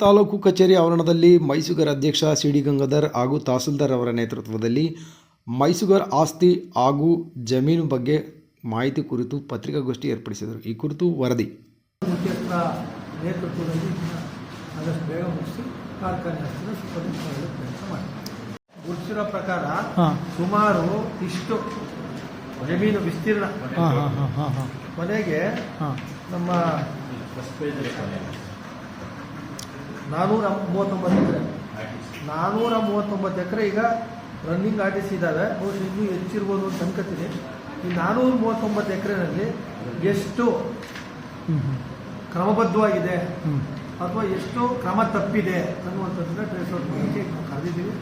ತಾಲೂಕು ಕಚೇರಿ ಆವರಣದಲ್ಲಿ ಮೈಸೂಗರ್ ಅಧ್ಯಕ್ಷ ಸಿ ಡಿ ಗಂಗಾಧರ್ ಹಾಗೂ ತಹಸೀಲ್ದಾರ್ ಅವರ ನೇತೃತ್ವದಲ್ಲಿ ಮೈಸೂಗರ್ ಆಸ್ತಿ ಹಾಗೂ ಜಮೀನು ಬಗ್ಗೆ ಮಾಹಿತಿ ಕುರಿತು ಪತ್ರಿಕಾಗೋಷ್ಠಿ ಏರ್ಪಡಿಸಿದರು. ಈ ಕುರಿತು ವರದಿ. ಮುಖ್ಯಸ್ಥರ ನೇತೃತ್ವದಲ್ಲಿ ಆದಷ್ಟು ಬೇಗ ಮುಗಿಸಿ ಕಾರ್ಖಾನೆ ಹತ್ತಿರ ಸುತ್ತಮುತ್ತ ಮಾಡಲು ಪ್ರಯತ್ನ ಮಾಡಿ ಪ್ರಕಾರ ಸುಮಾರು ಇಷ್ಟು ಜಮೀನು ವಿಸ್ತೀರ್ಣ ಕೊನೆಗೆ ನಮ್ಮ ನಾನ್ನೂರ ಮೂವತ್ತೊಂಬತ್ತು ಎಕರೆ. ನಾನ್ನೂರ ಮೂವತ್ತೊಂಬತ್ತು ಎಕರೆ ಈಗ ರನ್ನಿಂಗ್ ಆರ್ಟಿಸ್ ಇದ್ದಾವೆ ಬಹುಶಃ ಇನ್ನೂ ಹೆಚ್ಚಿರ್ಬೋದು ಅಂತ ಅನ್ಕೋತೀನಿ. ಈ ನಾನ್ನೂರ ಮೂವತ್ತೊಂಬತ್ತು ಎಕರೆನಲ್ಲಿ ಎಷ್ಟು ಕ್ರಮಬದ್ಧವಾಗಿದೆ ಅಥವಾ ಎಷ್ಟು ಕ್ರಮ ತಪ್ಪಿದೆ ಅನ್ನುವಂಥದ್ದನ್ನ ಟ್ರೇಸ್ ಔಟ್ ಮಾಡೋಕ್ಕೆ ನಾವು ಕರೆದಿದ್ದೀವಿ.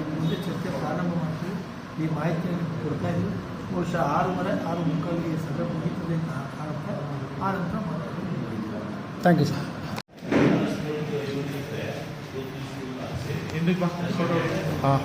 ಇನ್ನು ಮುಂದೆ ಚರ್ಚೆ ಪ್ರಾರಂಭ ಮಾಡ್ತೀವಿ. ಈ ಮಾಹಿತಿಯನ್ನು ಕೊಡ್ತಾ ಇದ್ದೀವಿ. ಬಹುಶಃ ಆರೂವರೆ ಆರು ಮುಕ್ಕಾಲಿಗೆ ಆರು ಸಭೆ ಮುಗೀತದೆ ಅಂತ ಕಾಣುತ್ತೆ ಆ ನಂತರ ಮಾತಾಡ್ತೀವಿ. Thank you sir あ。